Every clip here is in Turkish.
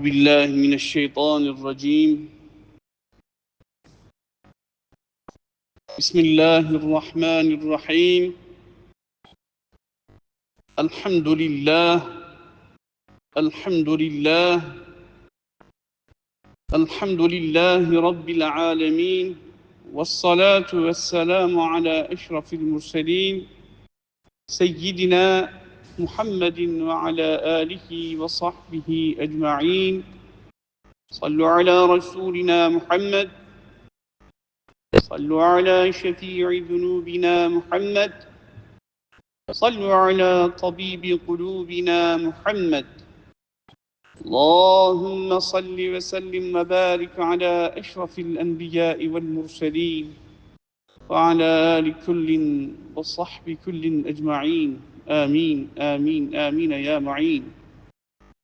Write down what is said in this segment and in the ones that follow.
بالله من الشيطان الرجيم. بسم الله الرحمن الرحيم. الحمد لله. الحمد لله. الحمد لله رب العالمين. والصلاة والسلام على أشرف المرسلين. سيدنا محمد وعلى آله وصحبه أجمعين. صلوا على رسولنا محمد. صلوا على شفيع ذنوبنا محمد. صلوا على طبيب قلوبنا محمد. اللهم صل وسلم وبارك على أشرف الأنبياء والمرسلين وعلى آل كل وصحب كل أجمعين. آمين آمين آمين يا معين.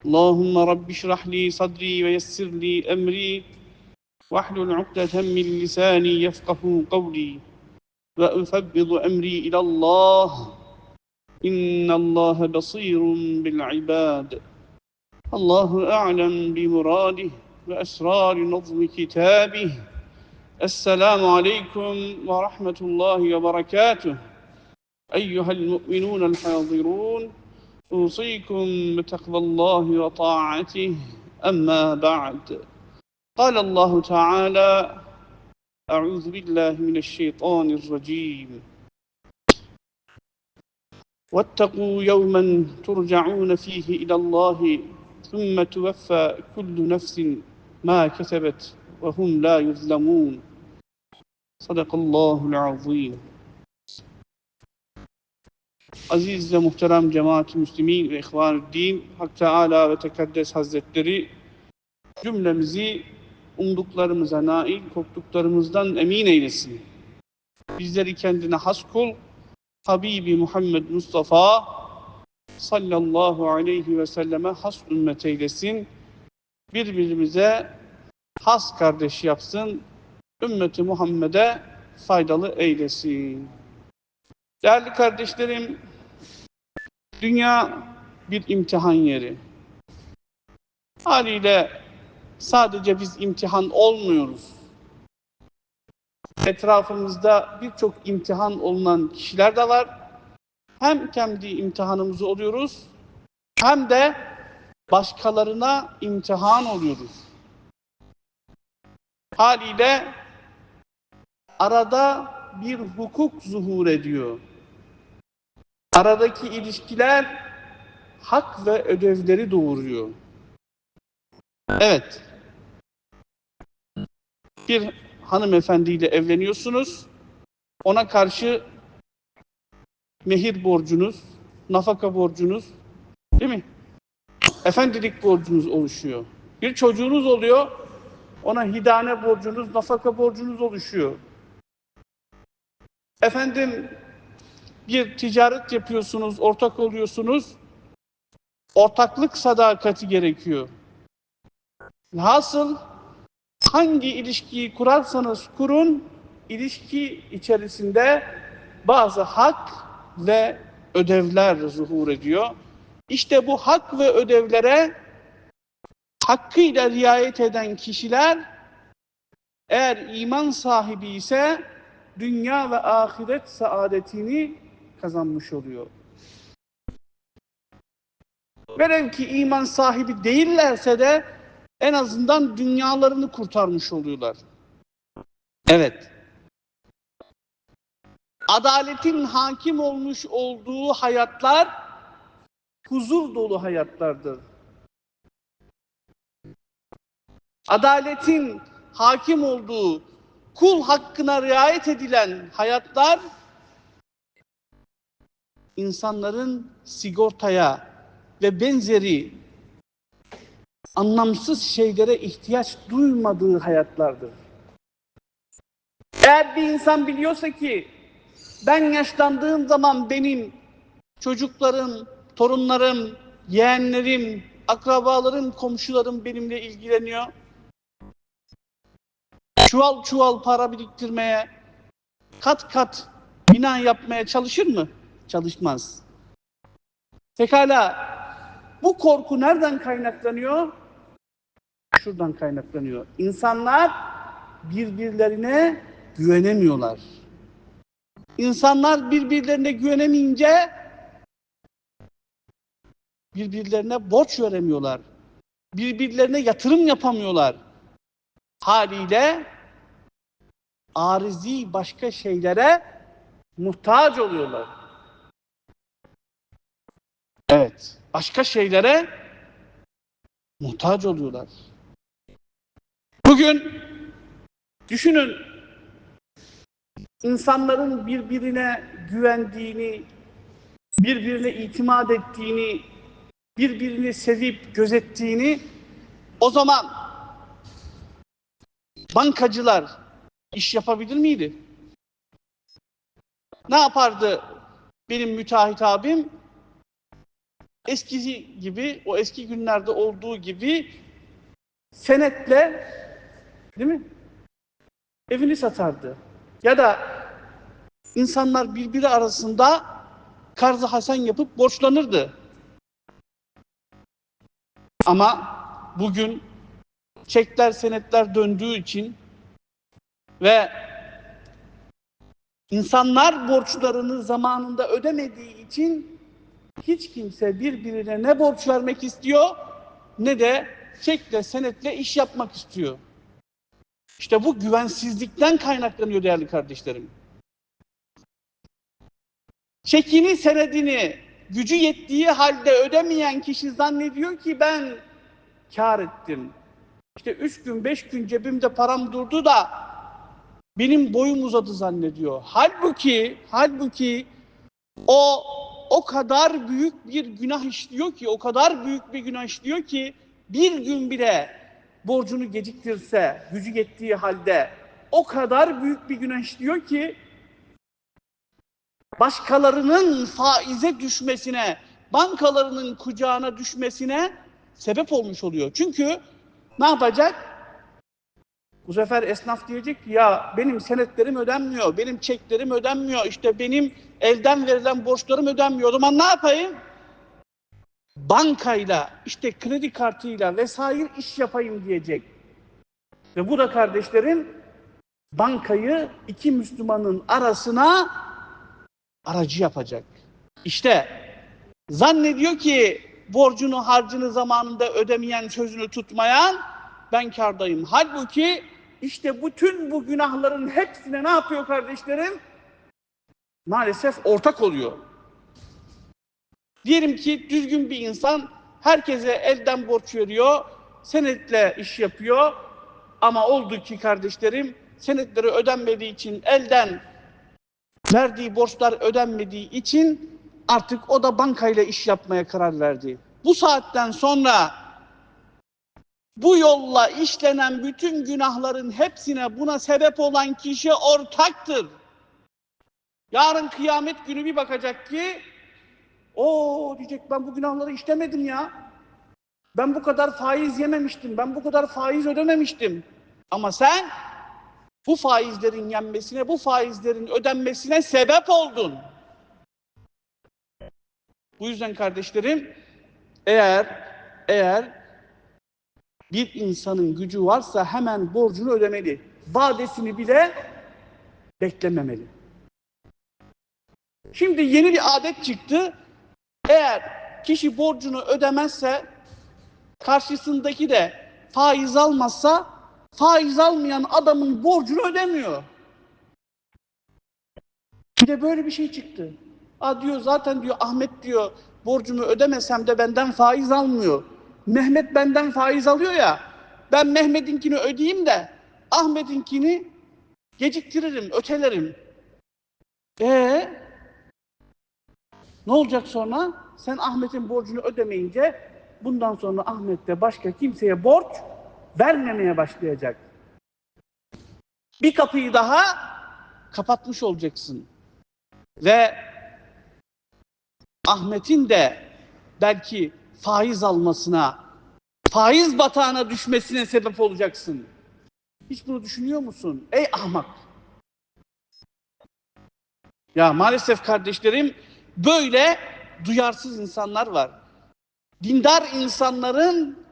اللهم رب اشرح لي صدري ويسر لي أمري. واحلل عقدة من لساني يفقه قولي. وأفبض أمري إلى الله. إن الله بصير بالعباد. الله أعلم بمراده وأسرار نظم كتابه. السلام عليكم ورحمة الله وبركاته. أيها المؤمنون الحاضرون أوصيكم بتقوى الله وطاعته أما بعد. قال الله تعالى أعوذ بالله من الشيطان الرجيم. واتقوا يوما ترجعون فيه إلى الله ثم توفى كل نفس ما كسبت وهم لا يظلمون. صدق الله العظيم. Aziz ve muhterem cemaat-i müslimin ve ihvan din Hak Teala ve Tekaddes Hazretleri cümlemizi umduklarımıza nail, korktuklarımızdan emin eylesin. Bizleri kendine has kul, Habibi Muhammed Mustafa sallallahu aleyhi ve selleme has ümmet eylesin. Birbirimize has kardeş yapsın. Ümmeti Muhammed'e faydalı eylesin. Değerli kardeşlerim, dünya bir imtihan yeri. Haliyle sadece biz imtihan olmuyoruz. Etrafımızda birçok imtihan olunan kişiler de var. Hem kendi imtihanımızı oluyoruz, hem de başkalarına imtihan oluyoruz. Haliyle arada bir hukuk zuhur ediyor. Aradaki ilişkiler hak ve ödevleri doğuruyor. Evet. Bir hanımefendiyle evleniyorsunuz. Ona karşı mehir borcunuz, nafaka borcunuz, değil mi? Efendilik borcunuz oluşuyor. Bir çocuğunuz oluyor. Ona hidane borcunuz, nafaka borcunuz oluşuyor. Efendim bir ticaret yapıyorsunuz, ortak oluyorsunuz. Ortaklık sadakati gerekiyor. Hasıl hangi ilişkiyi kurarsanız kurun, ilişki içerisinde bazı hak ve ödevler zuhur ediyor. İşte bu hak ve ödevlere hakkıyla riayet eden kişiler eğer iman sahibi ise dünya ve ahiret saadetini kazanmış oluyor. Velev ki iman sahibi değillerse de en azından dünyalarını kurtarmış oluyorlar. Evet. Adaletin hakim olmuş olduğu hayatlar huzur dolu hayatlardır. Adaletin hakim olduğu kul hakkına riayet edilen hayatlar insanların sigortaya ve benzeri anlamsız şeylere ihtiyaç duymadığı hayatlardır. Eğer bir insan biliyorsa ki ben yaşlandığım zaman benim çocuklarım, torunlarım, yeğenlerim, akrabalarım, komşularım benimle ilgileniyor. Çuval çuval para biriktirmeye, kat kat bina yapmaya çalışır mı? Çalışmaz. Pekala bu korku nereden kaynaklanıyor? şuradan kaynaklanıyor. İnsanlar birbirlerine güvenemiyorlar. İnsanlar birbirlerine güvenemeyince birbirlerine borç veremiyorlar. Birbirlerine yatırım yapamıyorlar. Haliyle arizi başka şeylere muhtaç oluyorlar. Evet, başka şeylere muhtaç oluyorlar. Bugün düşünün insanların birbirine güvendiğini, birbirine itimat ettiğini, birbirini sevip gözettiğini o zaman bankacılar iş yapabilir miydi? Ne yapardı benim müteahhit abim? Eskisi gibi, o eski günlerde olduğu gibi senetle değil mi? Evini satardı. Ya da insanlar birbiri arasında karzı hasen yapıp borçlanırdı. Ama bugün çekler senetler döndüğü için ve insanlar borçlarını zamanında ödemediği için hiç kimse birbirine ne borç vermek istiyor ne de çekle senetle iş yapmak istiyor. İşte bu güvensizlikten kaynaklanıyor değerli kardeşlerim. Çekini senedini gücü yettiği halde ödemeyen kişi zannediyor ki ben kar ettim. İşte üç gün beş gün cebimde param durdu da benim boyum uzadı zannediyor. Halbuki, halbuki o o kadar büyük bir günah işliyor ki, o kadar büyük bir günah işliyor ki bir gün bile borcunu geciktirse, gücü yettiği halde o kadar büyük bir günah işliyor ki başkalarının faize düşmesine, bankalarının kucağına düşmesine sebep olmuş oluyor. Çünkü ne yapacak? Bu sefer esnaf diyecek ki ya benim senetlerim ödenmiyor, benim çeklerim ödenmiyor, işte benim elden verilen borçlarım ödenmiyor. O zaman ne yapayım? Bankayla, işte kredi kartıyla vesaire iş yapayım diyecek. Ve bu da kardeşlerim bankayı iki Müslümanın arasına aracı yapacak. İşte zannediyor ki borcunu harcını zamanında ödemeyen sözünü tutmayan ben kardayım. Halbuki işte bütün bu günahların hepsine ne yapıyor kardeşlerim? Maalesef ortak oluyor. Diyelim ki düzgün bir insan herkese elden borç veriyor, senetle iş yapıyor ama oldu ki kardeşlerim senetleri ödenmediği için elden verdiği borçlar ödenmediği için artık o da bankayla iş yapmaya karar verdi. Bu saatten sonra bu yolla işlenen bütün günahların hepsine buna sebep olan kişi ortaktır. Yarın kıyamet günü bir bakacak ki o diyecek ben bu günahları işlemedim ya. Ben bu kadar faiz yememiştim. Ben bu kadar faiz ödememiştim. Ama sen bu faizlerin yenmesine, bu faizlerin ödenmesine sebep oldun. Bu yüzden kardeşlerim eğer eğer bir insanın gücü varsa hemen borcunu ödemeli. Vadesini bile beklememeli. Şimdi yeni bir adet çıktı. Eğer kişi borcunu ödemezse karşısındaki de faiz almazsa faiz almayan adamın borcunu ödemiyor. Bir de böyle bir şey çıktı. Aa diyor zaten diyor Ahmet diyor borcumu ödemesem de benden faiz almıyor. Mehmet benden faiz alıyor ya. Ben Mehmet'inkini ödeyeyim de Ahmet'inkini geciktiririm, ötelerim. Ee, ne olacak sonra? Sen Ahmet'in borcunu ödemeyince bundan sonra Ahmet de başka kimseye borç vermemeye başlayacak. Bir kapıyı daha kapatmış olacaksın. Ve Ahmet'in de belki faiz almasına, faiz batağına düşmesine sebep olacaksın. Hiç bunu düşünüyor musun? Ey ahmak! Ya maalesef kardeşlerim böyle duyarsız insanlar var. Dindar insanların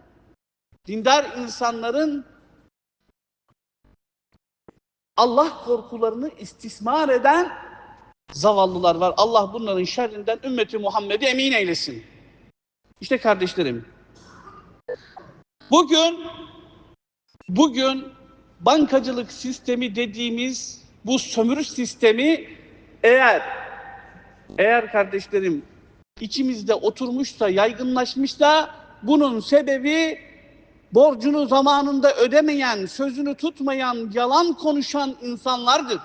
dindar insanların Allah korkularını istismar eden zavallılar var. Allah bunların şerrinden ümmeti Muhammed'i emin eylesin. İşte kardeşlerim, bugün bugün bankacılık sistemi dediğimiz bu sömürü sistemi eğer eğer kardeşlerim içimizde oturmuşsa, yaygınlaşmışsa bunun sebebi borcunu zamanında ödemeyen, sözünü tutmayan, yalan konuşan insanlardır.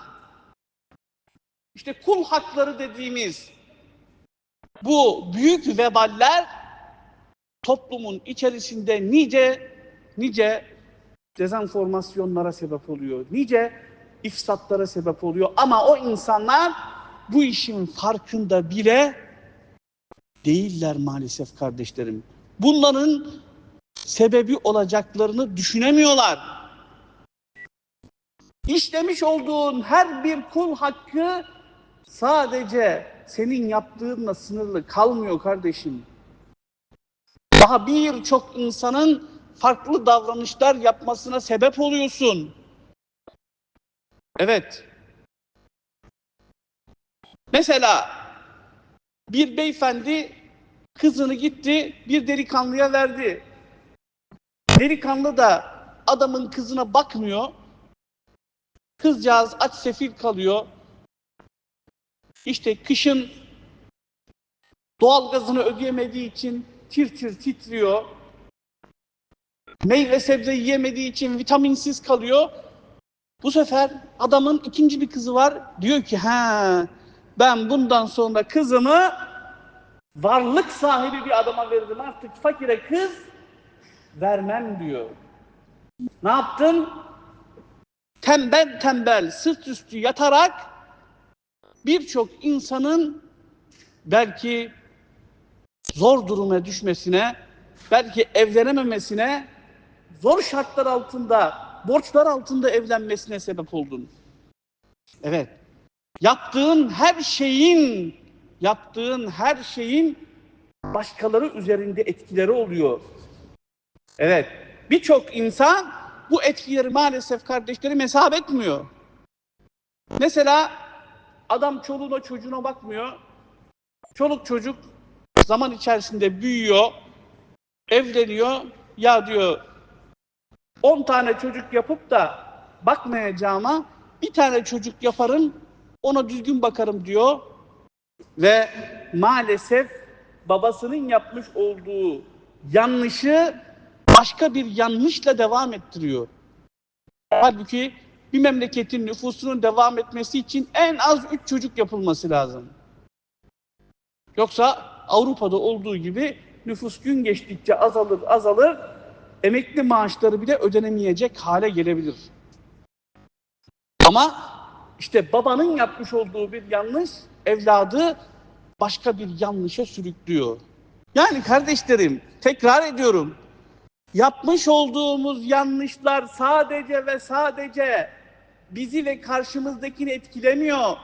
İşte kul hakları dediğimiz bu büyük veballer toplumun içerisinde nice nice dezenformasyonlara sebep oluyor. Nice ifsatlara sebep oluyor. Ama o insanlar bu işin farkında bile değiller maalesef kardeşlerim. Bunların sebebi olacaklarını düşünemiyorlar. İşlemiş olduğun her bir kul hakkı sadece senin yaptığınla sınırlı kalmıyor kardeşim. Daha birçok insanın farklı davranışlar yapmasına sebep oluyorsun. Evet. Mesela bir beyefendi kızını gitti bir delikanlıya verdi. Delikanlı da adamın kızına bakmıyor. Kızcağız aç sefil kalıyor. İşte kışın doğalgazını ödeyemediği için tir tir titriyor. Meyve sebze yiyemediği için vitaminsiz kalıyor. Bu sefer adamın ikinci bir kızı var. Diyor ki ha ben bundan sonra kızımı varlık sahibi bir adama verdim artık fakire kız vermem diyor. Ne yaptın? Tembel tembel sırt üstü yatarak birçok insanın belki zor duruma düşmesine, belki evlenememesine, zor şartlar altında, borçlar altında evlenmesine sebep oldun. Evet. Yaptığın her şeyin, yaptığın her şeyin başkaları üzerinde etkileri oluyor. Evet. Birçok insan bu etkileri maalesef kardeşlerim hesap etmiyor. Mesela adam çoluğuna çocuğuna bakmıyor. Çoluk çocuk zaman içerisinde büyüyor, evleniyor. Ya diyor 10 tane çocuk yapıp da bakmayacağıma bir tane çocuk yaparım, ona düzgün bakarım diyor. Ve maalesef babasının yapmış olduğu yanlışı başka bir yanlışla devam ettiriyor. Halbuki bir memleketin nüfusunun devam etmesi için en az üç çocuk yapılması lazım. Yoksa Avrupa'da olduğu gibi nüfus gün geçtikçe azalır azalır, emekli maaşları bile ödenemeyecek hale gelebilir. Ama işte babanın yapmış olduğu bir yanlış evladı başka bir yanlışa sürüklüyor. Yani kardeşlerim tekrar ediyorum. Yapmış olduğumuz yanlışlar sadece ve sadece bizi ve karşımızdakini etkilemiyor.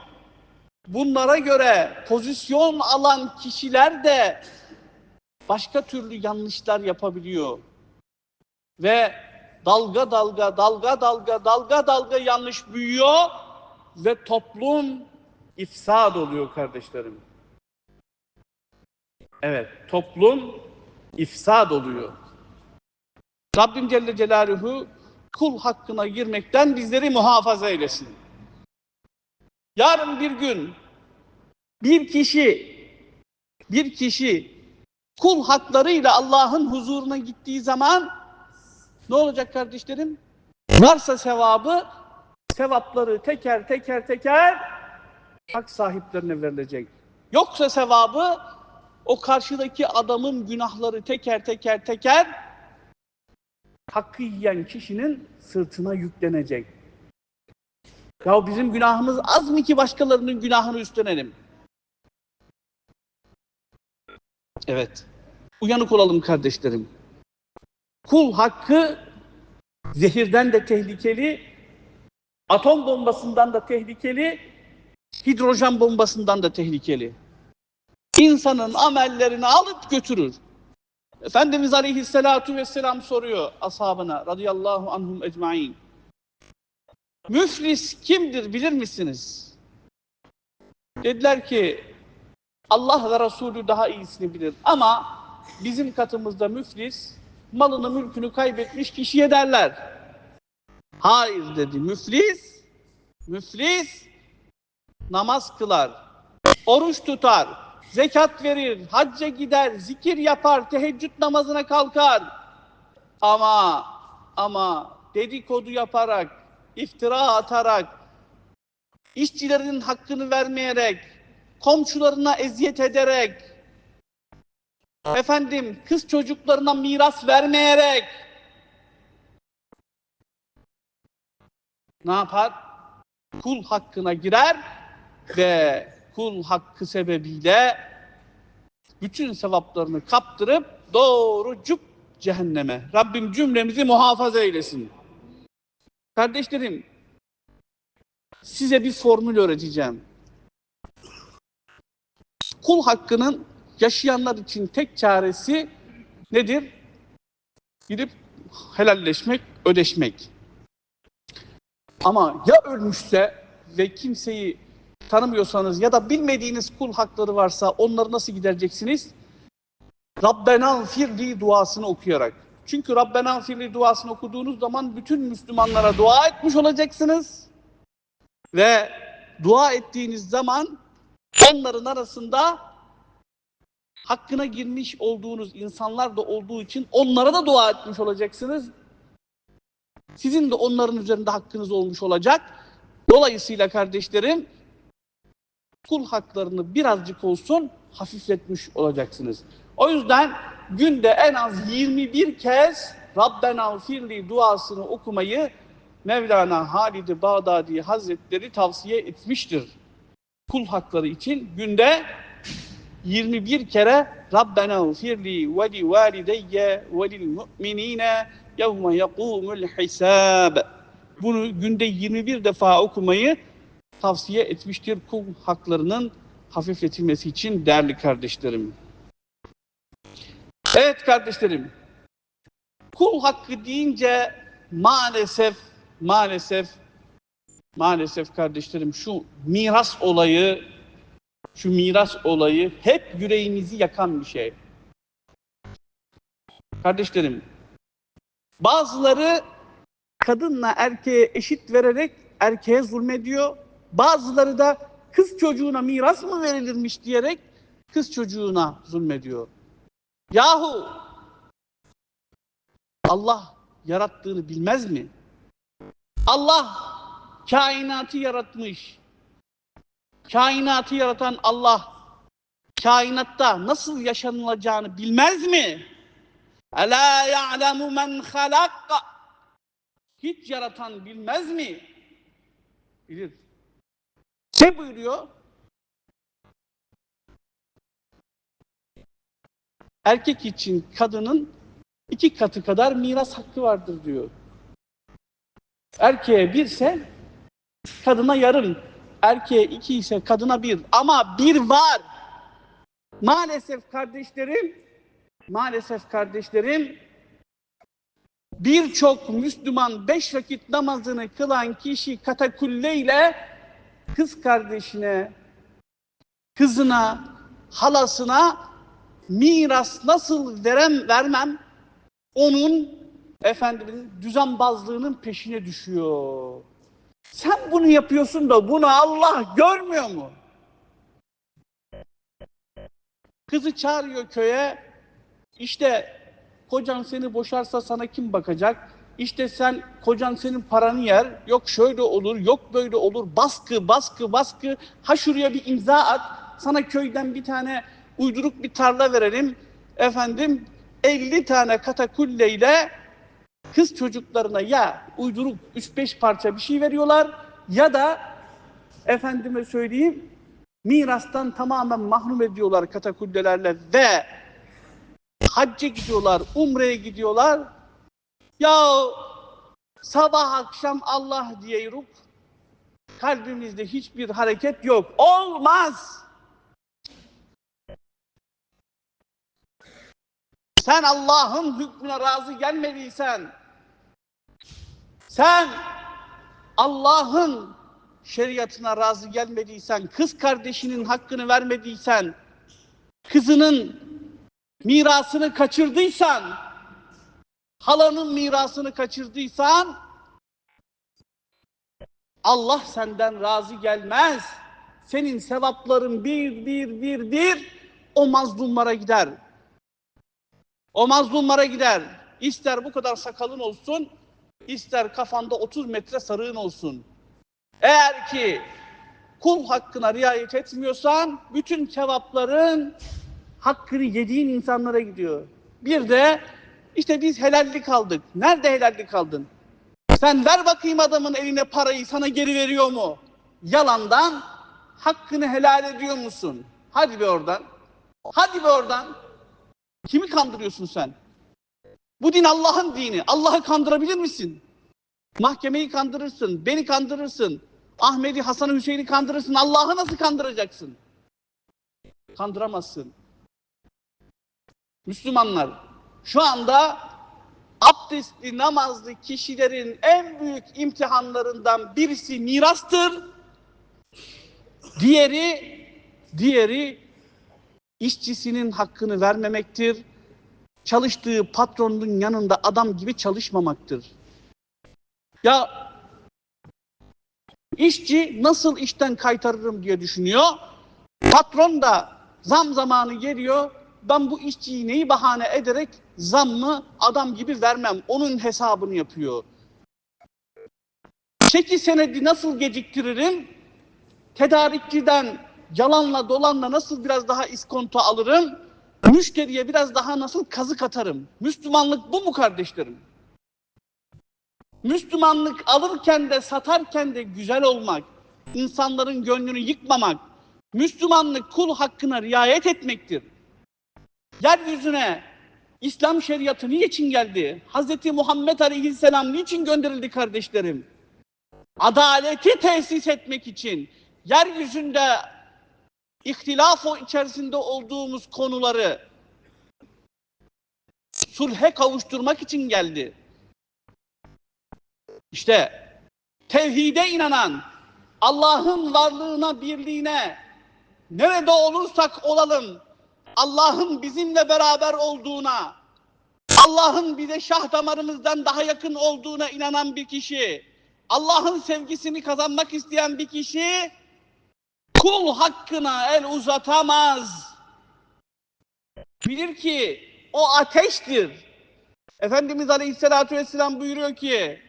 Bunlara göre pozisyon alan kişiler de başka türlü yanlışlar yapabiliyor. Ve dalga dalga dalga dalga dalga dalga yanlış büyüyor ve toplum ifsad oluyor kardeşlerim. Evet, toplum ifsad oluyor. Rabbim Celle Celaluhu kul hakkına girmekten bizleri muhafaza eylesin. Yarın bir gün bir kişi bir kişi kul haklarıyla Allah'ın huzuruna gittiği zaman ne olacak kardeşlerim? Varsa sevabı sevapları teker teker teker hak sahiplerine verilecek. Yoksa sevabı o karşıdaki adamın günahları teker teker teker hakkı yiyen kişinin sırtına yüklenecek. Ya bizim günahımız az mı ki başkalarının günahını üstlenelim? Evet. Uyanık olalım kardeşlerim. Kul hakkı zehirden de tehlikeli, atom bombasından da tehlikeli, hidrojen bombasından da tehlikeli. İnsanın amellerini alıp götürür. Efendimiz Aleyhisselatu Vesselam soruyor ashabına radıyallahu anhum ecmain. Müflis kimdir bilir misiniz? Dediler ki Allah ve Resulü daha iyisini bilir ama bizim katımızda müflis malını mülkünü kaybetmiş kişiye derler. Hayır dedi müflis, müflis namaz kılar, oruç tutar, zekat verir, hacca gider, zikir yapar, teheccüd namazına kalkar. Ama ama dedikodu yaparak, iftira atarak, işçilerinin hakkını vermeyerek, komşularına eziyet ederek, efendim kız çocuklarına miras vermeyerek ne yapar? Kul hakkına girer ve kul hakkı sebebiyle bütün sevaplarını kaptırıp doğru cüp cehenneme. Rabbim cümlemizi muhafaza eylesin. Kardeşlerim, size bir formül öğreteceğim. Kul hakkının yaşayanlar için tek çaresi nedir? Gidip helalleşmek, ödeşmek. Ama ya ölmüşse ve kimseyi tanımıyorsanız ya da bilmediğiniz kul hakları varsa onları nasıl gidereceksiniz? Rabbena firli duasını okuyarak. Çünkü Rabbena firli duasını okuduğunuz zaman bütün Müslümanlara dua etmiş olacaksınız. Ve dua ettiğiniz zaman onların arasında hakkına girmiş olduğunuz insanlar da olduğu için onlara da dua etmiş olacaksınız. Sizin de onların üzerinde hakkınız olmuş olacak. Dolayısıyla kardeşlerim kul haklarını birazcık olsun hafifletmiş olacaksınız. O yüzden günde en az 21 kez Rabbena firli duasını okumayı Mevlana Halid-i Bağdadi Hazretleri tavsiye etmiştir. Kul hakları için günde 21 kere Rabbena firli ve li valideyye ve lil mu'minine yevme yakumul hisab. Bunu günde 21 defa okumayı tavsiye etmiştir kul haklarının hafifletilmesi için değerli kardeşlerim. Evet kardeşlerim. Kul hakkı deyince maalesef maalesef maalesef kardeşlerim şu miras olayı şu miras olayı hep yüreğimizi yakan bir şey. Kardeşlerim bazıları kadınla erkeğe eşit vererek erkeğe zulmediyor. Bazıları da kız çocuğuna miras mı verilirmiş diyerek kız çocuğuna zulmediyor. Yahu Allah yarattığını bilmez mi? Allah kainatı yaratmış. Kainatı yaratan Allah kainatta nasıl yaşanılacağını bilmez mi? Ela ya'lemu men halak hiç yaratan bilmez mi? Bilir. Ne buyuruyor? Erkek için kadının iki katı kadar miras hakkı vardır diyor. Erkeğe birse kadına yarım. Erkeğe iki ise kadına bir. Ama bir var. Maalesef kardeşlerim, maalesef kardeşlerim, birçok Müslüman beş vakit namazını kılan kişi katakulleyle kız kardeşine, kızına, halasına miras nasıl verem vermem onun efendimin düzenbazlığının peşine düşüyor. Sen bunu yapıyorsun da bunu Allah görmüyor mu? Kızı çağırıyor köye. İşte kocan seni boşarsa sana kim bakacak? İşte sen kocan senin paranı yer. Yok şöyle olur, yok böyle olur. Baskı, baskı, baskı. Ha şuraya bir imza at. Sana köyden bir tane uyduruk bir tarla verelim. Efendim 50 tane katakulleyle kız çocuklarına ya uyduruk 3-5 parça bir şey veriyorlar ya da efendime söyleyeyim mirastan tamamen mahrum ediyorlar katakullelerle ve hacca gidiyorlar, umreye gidiyorlar. Ya sabah akşam Allah diyoruz. Kalbimizde hiçbir hareket yok. Olmaz. Sen Allah'ın hükmüne razı gelmediysen, sen Allah'ın şeriatına razı gelmediysen, kız kardeşinin hakkını vermediysen, kızının mirasını kaçırdıysan, halanın mirasını kaçırdıysan, Allah senden razı gelmez. Senin sevapların bir, bir, bir, bir o mazlumlara gider. O mazlumlara gider. İster bu kadar sakalın olsun, ister kafanda 30 metre sarığın olsun. Eğer ki kul hakkına riayet etmiyorsan bütün sevapların hakkını yediğin insanlara gidiyor. Bir de işte biz helallik aldık. Nerede helallik aldın? Sen ver bakayım adamın eline parayı sana geri veriyor mu? Yalandan hakkını helal ediyor musun? Hadi be oradan. Hadi be oradan. Kimi kandırıyorsun sen? Bu din Allah'ın dini. Allah'ı kandırabilir misin? Mahkemeyi kandırırsın, beni kandırırsın. Ahmet'i, Hasan'ı, Hüseyin'i kandırırsın. Allah'ı nasıl kandıracaksın? Kandıramazsın. Müslümanlar şu anda abdestli namazlı kişilerin en büyük imtihanlarından birisi mirastır. Diğeri diğeri işçisinin hakkını vermemektir. Çalıştığı patronun yanında adam gibi çalışmamaktır. Ya işçi nasıl işten kaytarırım diye düşünüyor. Patron da zam zamanı geliyor. Ben bu işçiyi neyi bahane ederek zammı adam gibi vermem. Onun hesabını yapıyor. Çeki senedi nasıl geciktiririm? Tedarikçiden yalanla dolanla nasıl biraz daha iskonto alırım? Müşteriye biraz daha nasıl kazık atarım? Müslümanlık bu mu kardeşlerim? Müslümanlık alırken de satarken de güzel olmak, insanların gönlünü yıkmamak, Müslümanlık kul hakkına riayet etmektir. Yeryüzüne İslam şeriatı niçin geldi? Hz. Muhammed Aleyhisselam niçin gönderildi kardeşlerim? Adaleti tesis etmek için, yeryüzünde ihtilaf içerisinde olduğumuz konuları sulhe kavuşturmak için geldi. İşte tevhide inanan, Allah'ın varlığına, birliğine nerede olursak olalım Allah'ın bizimle beraber olduğuna, Allah'ın bize şah damarımızdan daha yakın olduğuna inanan bir kişi, Allah'ın sevgisini kazanmak isteyen bir kişi kul hakkına el uzatamaz. Bilir ki o ateştir. Efendimiz Aleyhisselatü Vesselam buyuruyor ki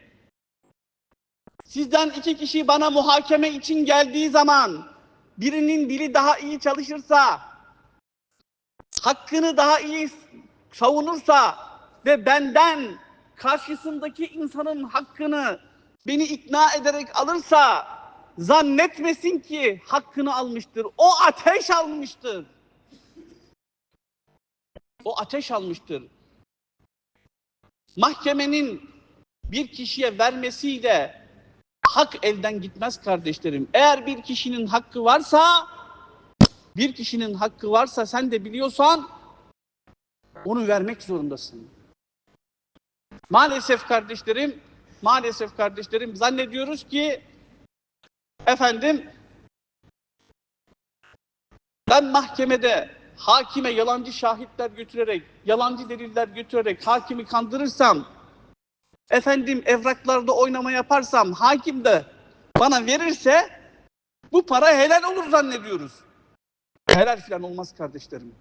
sizden iki kişi bana muhakeme için geldiği zaman birinin dili daha iyi çalışırsa hakkını daha iyi savunursa ve benden karşısındaki insanın hakkını beni ikna ederek alırsa zannetmesin ki hakkını almıştır. O ateş almıştır. O ateş almıştır. Mahkemenin bir kişiye vermesiyle hak elden gitmez kardeşlerim. Eğer bir kişinin hakkı varsa bir kişinin hakkı varsa sen de biliyorsan onu vermek zorundasın. Maalesef kardeşlerim, maalesef kardeşlerim zannediyoruz ki efendim ben mahkemede hakime yalancı şahitler götürerek, yalancı deliller götürerek hakimi kandırırsam, efendim evraklarda oynama yaparsam, hakim de bana verirse bu para helal olur zannediyoruz. Helal filan olmaz kardeşlerim.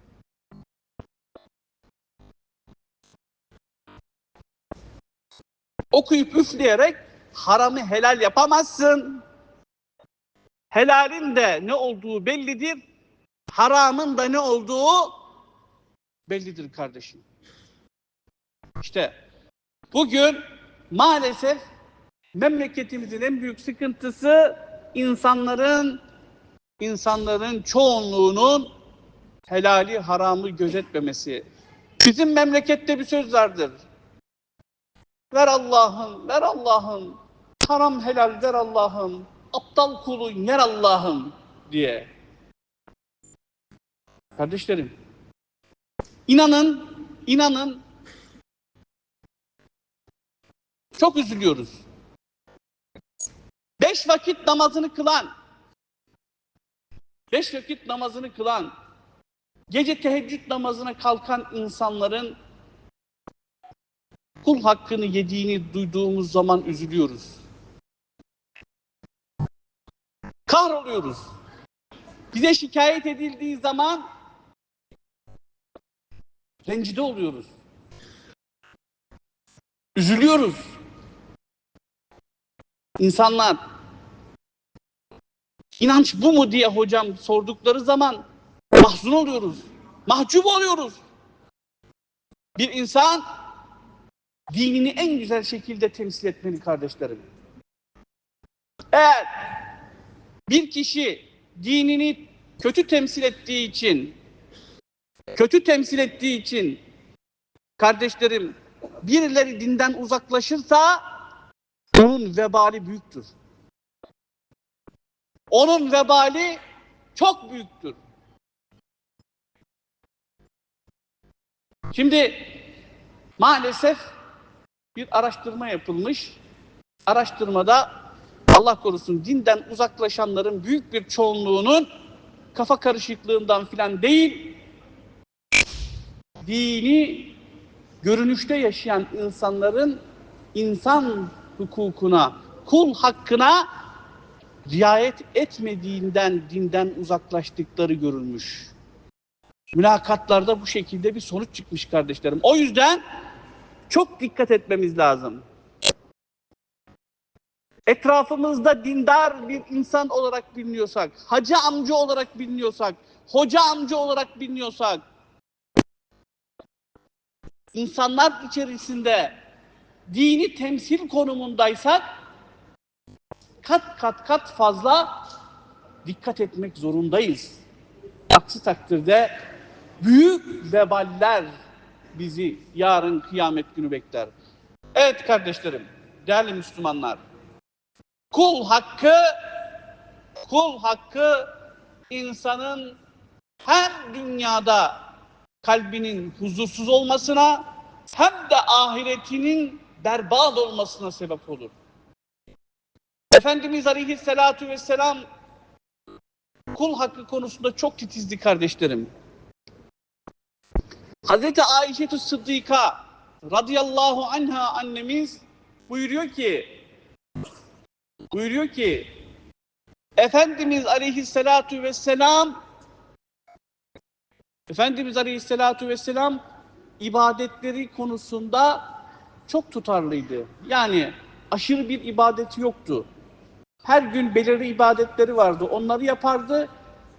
Okuyup üfleyerek haramı helal yapamazsın. Helalin de ne olduğu bellidir. Haramın da ne olduğu bellidir kardeşim. İşte bugün maalesef memleketimizin en büyük sıkıntısı insanların insanların çoğunluğunun helali haramı gözetmemesi. Bizim memlekette bir söz vardır. Ver Allah'ım, ver Allah'ım. Haram helal ver Allah'ım. Aptal kulun yer Allah'ım diye. Kardeşlerim, inanın inanın çok üzülüyoruz. Beş vakit namazını kılan, beş vakit namazını kılan, gece teheccüd namazına kalkan insanların kul hakkını yediğini duyduğumuz zaman üzülüyoruz. Kahroluyoruz. Bize şikayet edildiği zaman rencide oluyoruz. Üzülüyoruz. İnsanlar inanç bu mu diye hocam sordukları zaman mahzun oluyoruz. Mahcup oluyoruz. Bir insan dinini en güzel şekilde temsil etmeli kardeşlerim. Eğer bir kişi dinini kötü temsil ettiği için kötü temsil ettiği için kardeşlerim birileri dinden uzaklaşırsa onun vebali büyüktür. Onun vebali çok büyüktür. Şimdi maalesef bir araştırma yapılmış. Araştırmada Allah korusun dinden uzaklaşanların büyük bir çoğunluğunun kafa karışıklığından filan değil, dini görünüşte yaşayan insanların insan hukukuna, kul hakkına riayet etmediğinden dinden uzaklaştıkları görülmüş. Mülakatlarda bu şekilde bir sonuç çıkmış kardeşlerim. O yüzden çok dikkat etmemiz lazım. Etrafımızda dindar bir insan olarak biliniyorsak, hacı amca olarak biliniyorsak, hoca amca olarak biliniyorsak, insanlar içerisinde dini temsil konumundaysak kat kat kat fazla dikkat etmek zorundayız. Aksi takdirde büyük veballer bizi yarın kıyamet günü bekler. Evet kardeşlerim, değerli Müslümanlar. Kul hakkı kul hakkı insanın hem dünyada kalbinin huzursuz olmasına hem de ahiretinin berbat olmasına sebep olur. Efendimiz Aleyhisselatü Vesselam kul hakkı konusunda çok titizdi kardeşlerim. Hazreti Ayşe Sıddika radıyallahu anha annemiz buyuruyor ki buyuruyor ki Efendimiz Aleyhisselatü Vesselam Efendimiz Aleyhisselatü Vesselam ibadetleri konusunda çok tutarlıydı. Yani aşırı bir ibadeti yoktu. Her gün belirli ibadetleri vardı. Onları yapardı.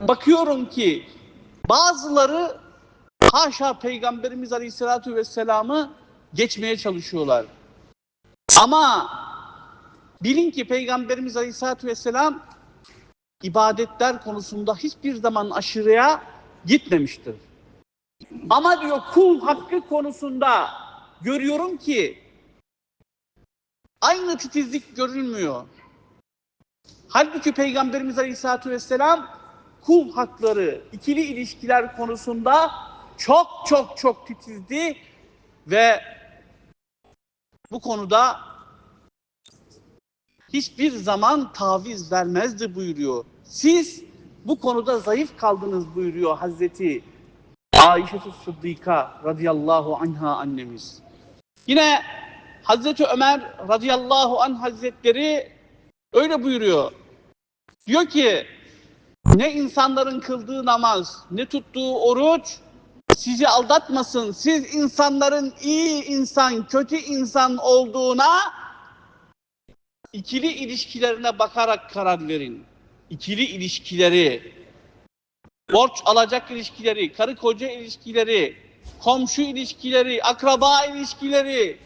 Bakıyorum ki bazıları haşa Peygamberimiz Aleyhisselatü Vesselam'ı geçmeye çalışıyorlar. Ama bilin ki Peygamberimiz Aleyhisselatü Vesselam ibadetler konusunda hiçbir zaman aşırıya gitmemiştir. Ama diyor kul hakkı konusunda görüyorum ki aynı titizlik görülmüyor. Halbuki Peygamberimiz Aleyhisselatü Vesselam kul hakları, ikili ilişkiler konusunda çok çok çok titizdi ve bu konuda hiçbir zaman taviz vermezdi buyuruyor. Siz bu konuda zayıf kaldınız buyuruyor Hazreti Ayşe Sıddika radıyallahu anha annemiz. Yine Hazreti Ömer radıyallahu anh hazretleri öyle buyuruyor. Diyor ki ne insanların kıldığı namaz, ne tuttuğu oruç sizi aldatmasın. Siz insanların iyi insan, kötü insan olduğuna ikili ilişkilerine bakarak karar verin. İkili ilişkileri, borç alacak ilişkileri, karı koca ilişkileri, komşu ilişkileri, akraba ilişkileri,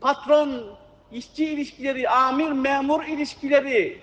patron işçi ilişkileri, amir memur ilişkileri,